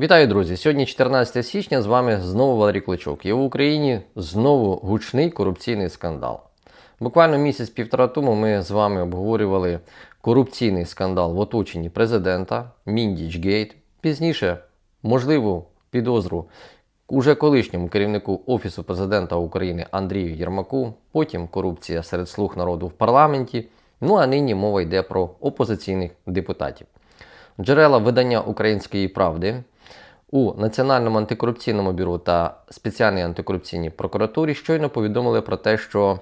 Вітаю, друзі! Сьогодні 14 січня. З вами знову Валерій Кличок. І в Україні знову гучний корупційний скандал. Буквально місяць-півтора тому ми з вами обговорювали корупційний скандал в оточенні президента Міндіч Гейт. Пізніше, можливо, підозру уже колишньому керівнику Офісу президента України Андрію Єрмаку. Потім корупція серед слуг народу в парламенті. Ну а нині мова йде про опозиційних депутатів. Джерела видання Української правди у Національному антикорупційному бюро та спеціальній антикорупційній прокуратурі щойно повідомили про те, що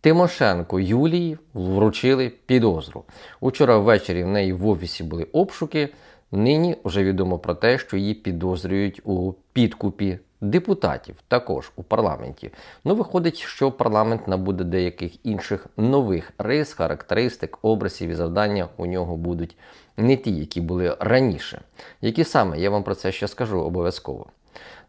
Тимошенко Юлії вручили підозру. Учора ввечері в неї в офісі були обшуки. Нині вже відомо про те, що її підозрюють у підкупі депутатів, також у парламенті. Ну, виходить, що парламент набуде деяких інших нових рис, характеристик, образів і завдання у нього будуть не ті, які були раніше. Які саме, я вам про це ще скажу обов'язково.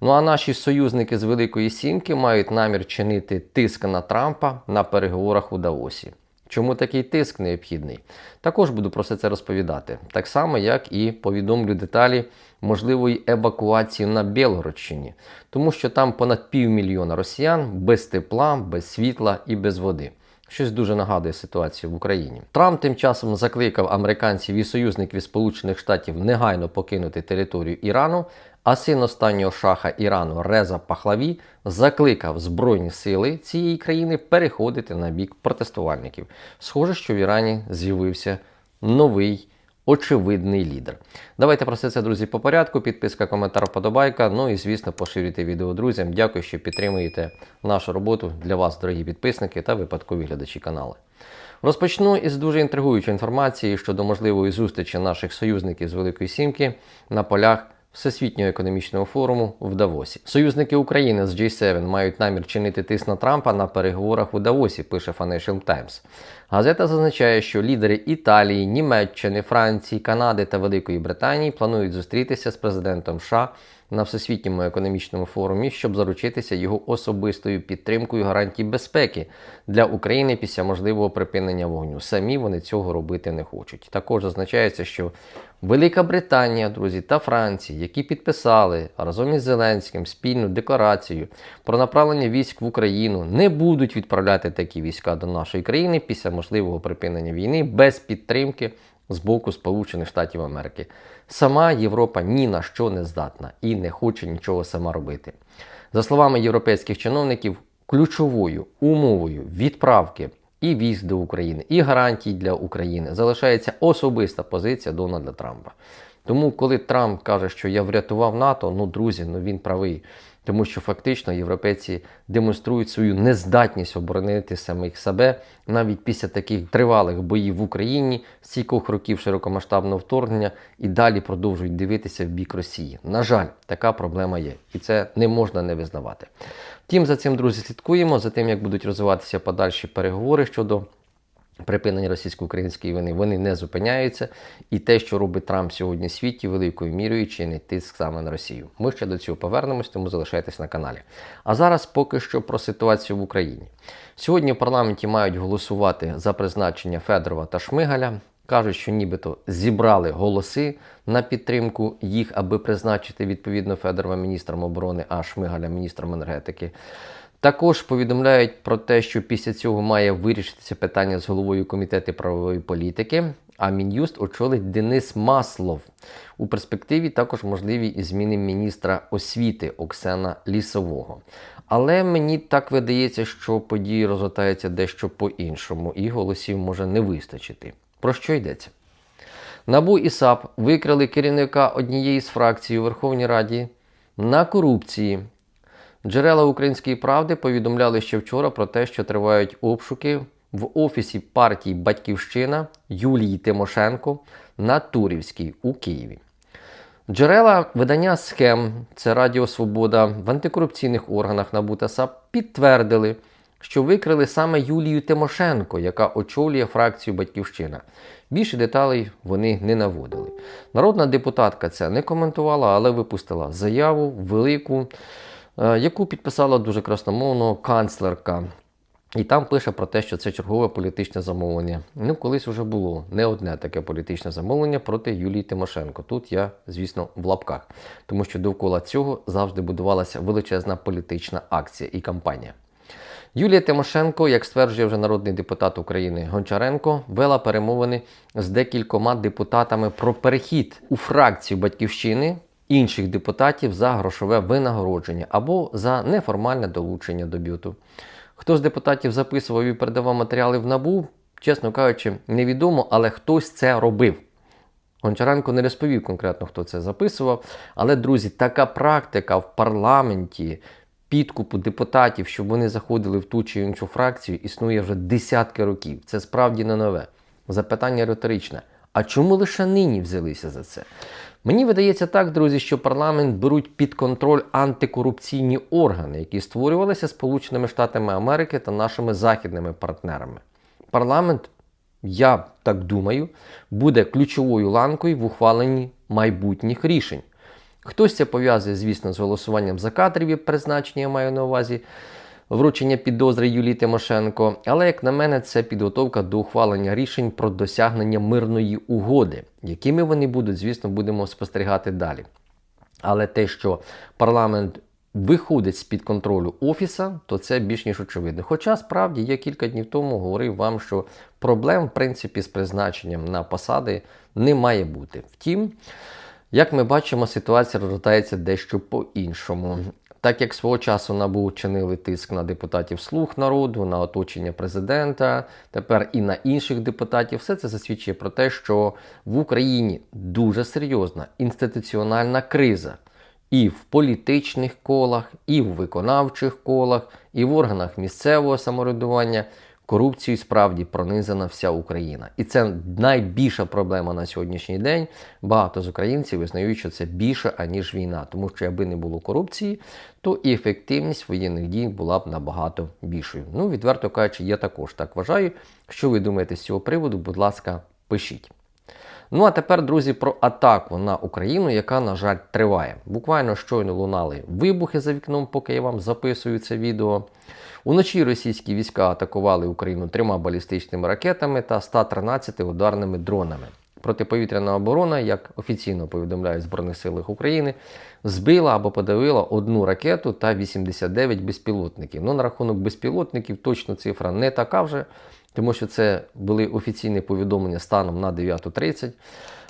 Ну а наші союзники з Великої Сімки мають намір чинити тиск на Трампа на переговорах у Давосі. Чому такий тиск необхідний? Також буду про все це розповідати. Так само, як і повідомлю деталі можливої евакуації на Білгородщині, тому що там понад півмільйона росіян без тепла, без світла і без води. Щось дуже нагадує ситуацію в Україні. Трамп тим часом закликав американців і союзників Сполучених Штатів негайно покинути територію Ірану, а син останнього шаха Ірану Реза Пахлаві закликав Збройні сили цієї країни переходити на бік протестувальників. Схоже, що в Ірані з'явився новий. Очевидний лідер. Давайте про все це, друзі, по порядку. Підписка, коментар, вподобайка. Ну і, звісно, поширюйте відео друзям. Дякую, що підтримуєте нашу роботу для вас, дорогі підписники та випадкові глядачі каналу. Розпочну із дуже інтригуючої інформації щодо можливої зустрічі наших союзників з Великої Сімки на полях Всесвітнього економічного форуму в Давосі. Союзники України з G7 мають намір чинити тиск на Трампа на переговорах у Давосі, пише Financial Times. Газета зазначає, що лідери Італії, Німеччини, Франції, Канади та Великої Британії планують зустрітися з президентом США на всесвітньому економічному форумі, щоб заручитися його особистою підтримкою гарантій безпеки для України після можливого припинення вогню. Самі вони цього робити не хочуть. Також зазначається, що Велика Британія, друзі, та Франція, які підписали разом із Зеленським спільну декларацію про направлення військ в Україну, не будуть відправляти такі війська до нашої країни після можливого припинення війни без підтримки з боку Сполучених Штатів Америки. Сама Європа ні на що не здатна і не хоче нічого сама робити. За словами європейських чиновників, ключовою умовою відправки і військ до України, і гарантій для України залишається особиста позиція Дональда Трампа. Тому, коли Трамп каже, що я врятував НАТО, ну друзі, ну він правий. Тому що фактично європейці демонструють свою нездатність оборонити самих себе навіть після таких тривалих боїв в Україні, стількох років широкомасштабного вторгнення і далі продовжують дивитися в бік Росії. На жаль, така проблема є, і це не можна не визнавати. Втім, за цим друзі слідкуємо за тим, як будуть розвиватися подальші переговори щодо. Припинення російсько-української війни вони не зупиняються, і те, що робить Трамп сьогодні в світі, великою мірою чинить тиск саме на Росію. Ми ще до цього повернемось, тому залишайтесь на каналі. А зараз поки що про ситуацію в Україні. Сьогодні в парламенті мають голосувати за призначення Федорова та Шмигаля. Кажуть, що нібито зібрали голоси на підтримку їх, аби призначити відповідно Федорова міністром оборони, а Шмигаля міністром енергетики. Також повідомляють про те, що після цього має вирішитися питання з головою комітету правової політики. А мін'юст очолить Денис Маслов. У перспективі також можливі і зміни міністра освіти Оксана Лісового. Але мені так видається, що події розгортаються дещо по-іншому, і голосів може не вистачити. Про що йдеться? Набу і САП викрили керівника однієї з фракцій у Верховній Раді на корупції. Джерела української правди повідомляли ще вчора про те, що тривають обшуки в офісі партії Батьківщина Юлії Тимошенко на Турівській у Києві. Джерела видання схем, це Радіо Свобода в антикорупційних органах НАБУ та САП підтвердили, що викрили саме Юлію Тимошенко, яка очолює фракцію Батьківщина. Більше деталей вони не наводили. Народна депутатка це не коментувала, але випустила заяву велику, яку підписала дуже красномовно канцлерка І там пише про те, що це чергове політичне замовлення. Ну, колись вже було не одне таке політичне замовлення проти Юлії Тимошенко. Тут я, звісно, в лапках, тому що довкола цього завжди будувалася величезна політична акція і кампанія. Юлія Тимошенко, як стверджує вже народний депутат України Гончаренко, вела перемовини з декількома депутатами про перехід у фракцію батьківщини інших депутатів за грошове винагородження або за неформальне долучення до бюту. Хто з депутатів записував і передавав матеріали в набу, чесно кажучи, невідомо, але хтось це робив. Гончаренко не розповів конкретно, хто це записував. Але, друзі, така практика в парламенті підкупу депутатів, щоб вони заходили в ту чи іншу фракцію, існує вже десятки років. Це справді не нове. Запитання риторичне. А чому лише нині взялися за це? Мені видається так, друзі, що парламент беруть під контроль антикорупційні органи, які створювалися Сполученими Штатами Америки та нашими західними партнерами. Парламент, я так думаю, буде ключовою ланкою в ухваленні майбутніх рішень. Хтось це пов'язує, звісно, з голосуванням за кадрові призначення, я маю на увазі вручення підозри Юлії Тимошенко. Але, як на мене, це підготовка до ухвалення рішень про досягнення мирної угоди, якими вони будуть, звісно, будемо спостерігати далі. Але те, що парламент виходить з-під контролю офіса, то це більш ніж очевидно. Хоча справді я кілька днів тому говорив вам, що проблем, в принципі, з призначенням на посади не має бути. Втім, як ми бачимо, ситуація розгортається дещо по-іншому. Так як свого часу набу чинили тиск на депутатів слуг народу, на оточення президента, тепер і на інших депутатів, все це засвідчує про те, що в Україні дуже серйозна інституціональна криза і в політичних колах, і в виконавчих колах, і в органах місцевого самоврядування. Корупцією справді пронизана вся Україна. І це найбільша проблема на сьогоднішній день. Багато з українців визнають, що це більше, аніж війна. Тому що, якби не було корупції, то і ефективність воєнних дій була б набагато більшою. Ну, відверто кажучи, я також так вважаю. Що ви думаєте з цього приводу, будь ласка, пишіть. Ну а тепер, друзі, про атаку на Україну, яка, на жаль, триває. Буквально щойно лунали вибухи за вікном, поки я вам записую це відео. Уночі російські війська атакували Україну трьома балістичними ракетами та 113 ударними дронами. Протиповітряна оборона, як офіційно повідомляють Збройних силах України, збила або подавила одну ракету та 89 безпілотників. Ну, на рахунок безпілотників точно цифра не така вже, тому що це були офіційні повідомлення станом на 9.30,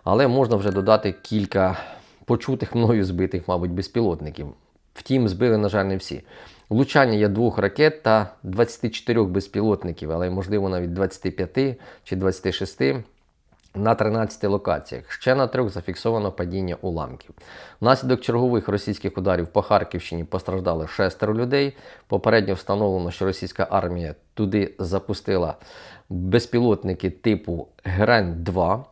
але можна вже додати кілька почутих мною збитих, мабуть, безпілотників. Втім, збили, на жаль, не всі. Влучання є двох ракет та 24 безпілотників, але можливо навіть 25 чи 26 на 13 локаціях. Ще на трьох зафіксовано падіння уламків. Внаслідок чергових російських ударів по Харківщині постраждали шестеро людей. Попередньо встановлено, що російська армія туди запустила безпілотники типу Грань-2.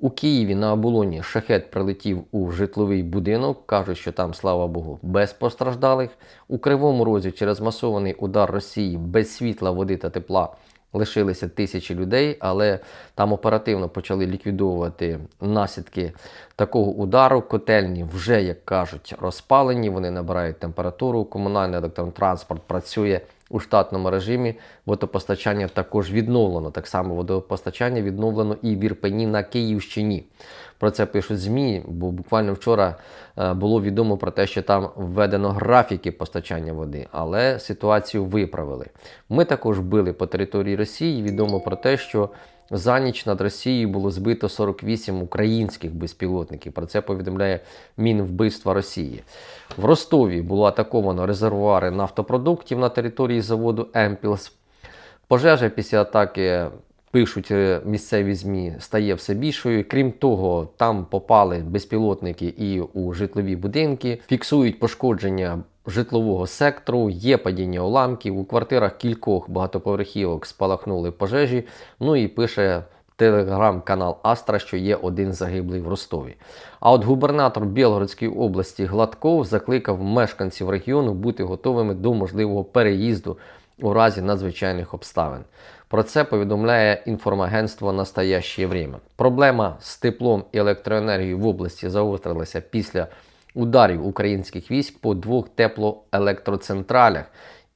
У Києві на оболоні шахет прилетів у житловий будинок. Кажуть, що там, слава Богу, без постраждалих. У Кривому Розі через масований удар Росії без світла, води та тепла лишилися тисячі людей, але там оперативно почали ліквідовувати наслідки такого удару. Котельні вже, як кажуть, розпалені. Вони набирають температуру. Комунальний електротранспорт працює у штатному режимі. Водопостачання також відновлено. Так само водопостачання відновлено і в Ірпені на Київщині. Про це пишуть ЗМІ, бо буквально вчора е, було відомо про те, що там введено графіки постачання води, але ситуацію виправили. Ми також били по території Росії. Відомо про те, що за ніч над Росією було збито 48 українських безпілотників. Про це повідомляє Мінвбивства Росії. В Ростові було атаковано резервуари нафтопродуктів на території заводу Емпілс. Пожежа після атаки. Пишуть е, місцеві ЗМІ, стає все більшою. Крім того, там попали безпілотники і у житлові будинки, фіксують пошкодження житлового сектору, є падіння уламків. У квартирах кількох багатоповерхівок спалахнули пожежі. Ну і пише телеграм-канал Астра, що є один загиблий в Ростові. А от губернатор Білгородської області Гладков закликав мешканців регіону бути готовими до можливого переїзду у разі надзвичайних обставин. Про це повідомляє інформагентство «Настоящее время». Проблема з теплом і електроенергією в області загострилася після ударів українських військ по двох теплоелектроцентралях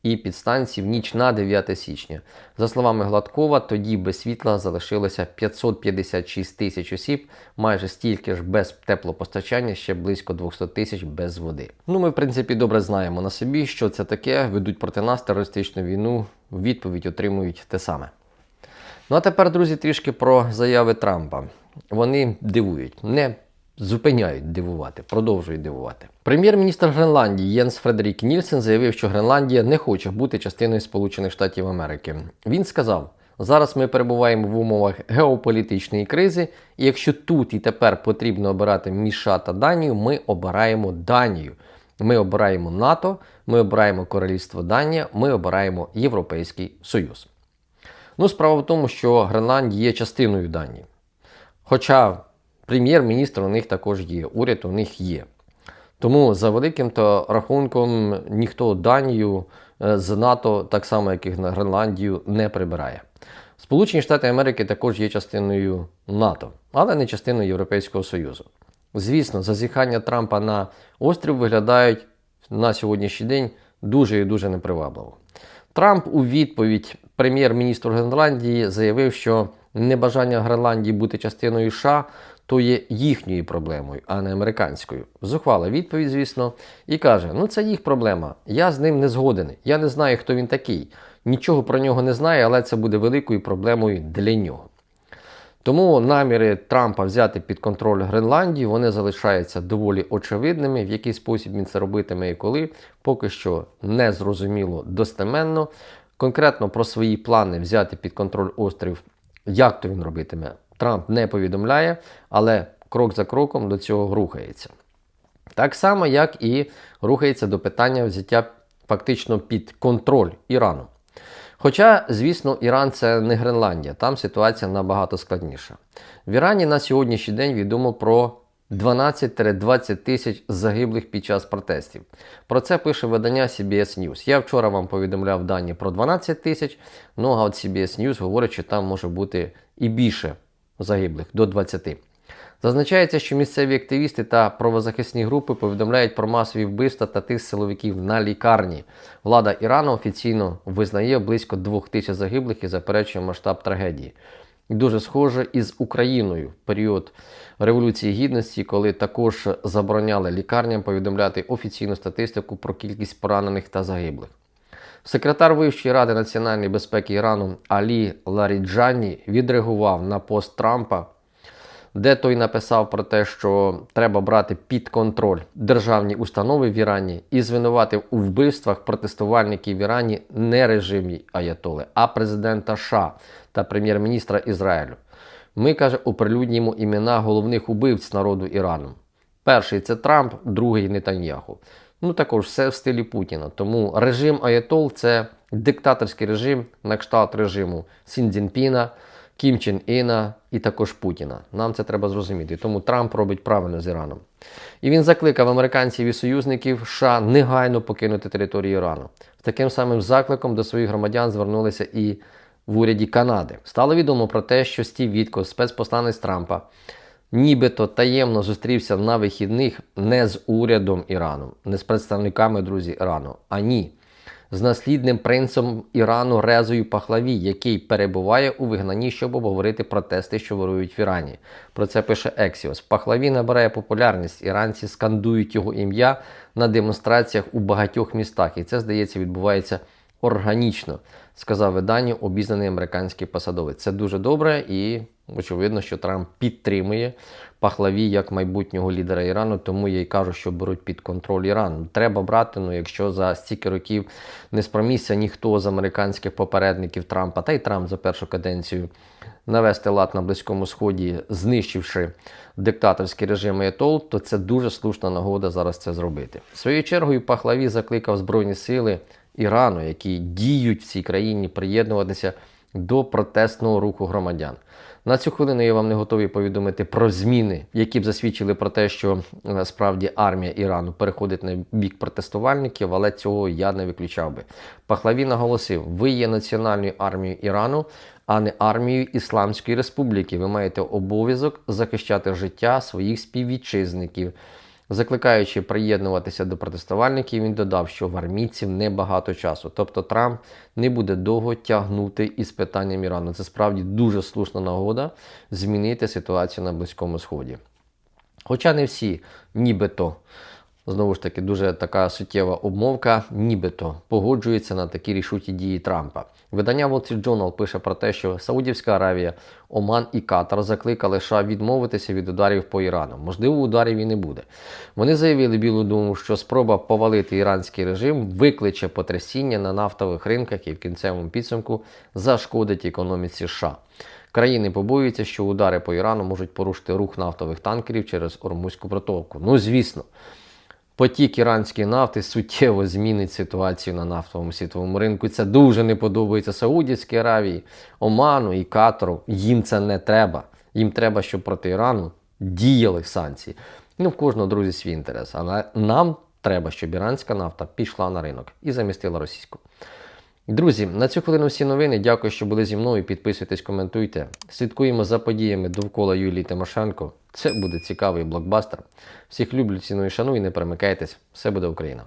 і підстанцій в ніч на 9 січня. За словами Гладкова, тоді без світла залишилося 556 тисяч осіб, майже стільки ж без теплопостачання, ще близько 200 тисяч без води. Ну, ми, в принципі, добре знаємо на собі, що це таке. Ведуть проти нас терористичну війну. Відповідь отримують те саме. Ну а тепер, друзі, трішки про заяви Трампа. Вони дивують, не зупиняють дивувати, продовжують дивувати. Прем'єр-міністр Гренландії Єнс Фредерік Нільсен заявив, що Гренландія не хоче бути частиною Сполучених Штатів Америки. Він сказав: зараз ми перебуваємо в умовах геополітичної кризи, і якщо тут і тепер потрібно обирати між США та Данію, ми обираємо Данію. Ми обираємо НАТО, ми обираємо Королівство Данія, ми обираємо Європейський Союз. Ну, справа в тому, що Гренландія є частиною Данії. Хоча прем'єр-міністр у них також є, уряд у них є. Тому за великим то рахунком ніхто Данію е, з НАТО, так само як і на Гренландію, не прибирає. Сполучені Штати Америки також є частиною НАТО, але не частиною Європейського Союзу. Звісно, зазіхання Трампа на острів виглядають на сьогоднішній день дуже і дуже непривабливо. Трамп у відповідь прем'єр-міністру Гренландії заявив, що небажання Гренландії бути частиною США то є їхньою проблемою, а не американською. Зухвала відповідь, звісно, і каже: ну це їх проблема. Я з ним не згоден. Я не знаю, хто він такий. Нічого про нього не знаю, але це буде великою проблемою для нього. Тому наміри Трампа взяти під контроль Гренландію вони залишаються доволі очевидними, в який спосіб він це робитиме і коли, поки що не зрозуміло достеменно. Конкретно про свої плани взяти під контроль острів, як то він робитиме, Трамп не повідомляє, але крок за кроком до цього рухається. Так само, як і рухається до питання взяття фактично під контроль Ірану. Хоча, звісно, Іран це не Гренландія, там ситуація набагато складніша. В Ірані на сьогоднішній день відомо про 12-20 тисяч загиблих під час протестів. Про це пише видання CBS News. Я вчора вам повідомляв дані про 12 тисяч, ну а от CBS News говорить, що там може бути і більше загиблих до 20. Зазначається, що місцеві активісти та правозахисні групи повідомляють про масові вбивства та тих силовиків на лікарні. Влада Ірану офіційно визнає близько двох тисяч загиблих і заперечує масштаб трагедії. Дуже схоже із Україною в період Революції Гідності, коли також забороняли лікарням повідомляти офіційну статистику про кількість поранених та загиблих. Секретар Вищої ради національної безпеки Ірану Алі Ларіджані відреагував на пост Трампа, де той написав про те, що треба брати під контроль державні установи в Ірані і звинуватив у вбивствах протестувальників в Ірані не режимі Аятоли, а президента США та прем'єр-міністра Ізраїлю. Ми каже, оприлюднімо імена головних убивць народу Ірану. Перший це Трамп, другий Нетаньяху. Ну також все в стилі Путіна. Тому режим Аятол це диктаторський режим на кшталт режиму Сіндзінпіна, Кім Чен Іна і також Путіна. Нам це треба зрозуміти. Тому Трамп робить правильно з Іраном. І він закликав американців і союзників США негайно покинути територію Ірану. З таким самим закликом до своїх громадян звернулися і в уряді Канади. Стало відомо про те, що Стів Вітко, спецпосланець Трампа, нібито таємно зустрівся на вихідних не з урядом Ірану, не з представниками друзі Ірану, а ні. З наслідним принцем Ірану Резою Пахлаві, який перебуває у вигнанні, щоб обговорити протести, що вирують в Ірані. Про це пише Ексіос. Пахлаві набирає популярність. Іранці скандують його ім'я на демонстраціях у багатьох містах, і це, здається, відбувається органічно, сказав виданню обізнаний американський посадовець. Це дуже добре і очевидно, що Трамп підтримує Пахлаві як майбутнього лідера Ірану, тому я й кажу, що беруть під контроль Іран. Треба брати, ну якщо за стільки років не спромігся ніхто з американських попередників Трампа, та й Трамп за першу каденцію навести лад на Близькому Сході, знищивши диктаторський режим Аятол, то це дуже слушна нагода зараз це зробити. Своєю чергою Пахлаві закликав Збройні сили Ірану, які діють в цій країні, приєднуватися до протестного руху громадян. На цю хвилину я вам не готовий повідомити про зміни, які б засвідчили про те, що е, справді армія Ірану переходить на бік протестувальників, але цього я не виключав би. Пахлаві наголосив: ви є національною армією Ірану, а не армією Ісламської Республіки. Ви маєте обов'язок захищати життя своїх співвітчизників. Закликаючи приєднуватися до протестувальників, він додав, що в армійців небагато часу. Тобто Трамп не буде довго тягнути із питанням Ірану. Це справді дуже слушна нагода змінити ситуацію на Близькому Сході. Хоча не всі, нібито, знову ж таки, дуже така суттєва обмовка, нібито погоджуються на такі рішучі дії Трампа. Видання Wall Street Journal пише про те, що Саудівська Аравія, Оман і Катар закликали США відмовитися від ударів по Ірану. Можливо, ударів і не буде. Вони заявили Білу Думу, що спроба повалити іранський режим викличе потрясіння на нафтових ринках і в кінцевому підсумку зашкодить економіці США. Країни побоюються, що удари по Ірану можуть порушити рух нафтових танкерів через Ормузьку протоку. Ну, звісно, потік іранської нафти суттєво змінить ситуацію на нафтовому світовому ринку. Це дуже не подобається Саудівській Аравії, Оману і Катару. Їм це не треба. Їм треба, щоб проти Ірану діяли санкції. Ну, в кожного друзі свій інтерес. Але нам треба, щоб іранська нафта пішла на ринок і замістила російську. Друзі, на цю хвилину всі новини. Дякую, що були зі мною. Підписуйтесь, коментуйте. Слідкуємо за подіями довкола Юлії Тимошенко. Це буде цікавий блокбастер. Всіх люблю, ціную і шаную. Не перемикайтесь. Все буде Україна.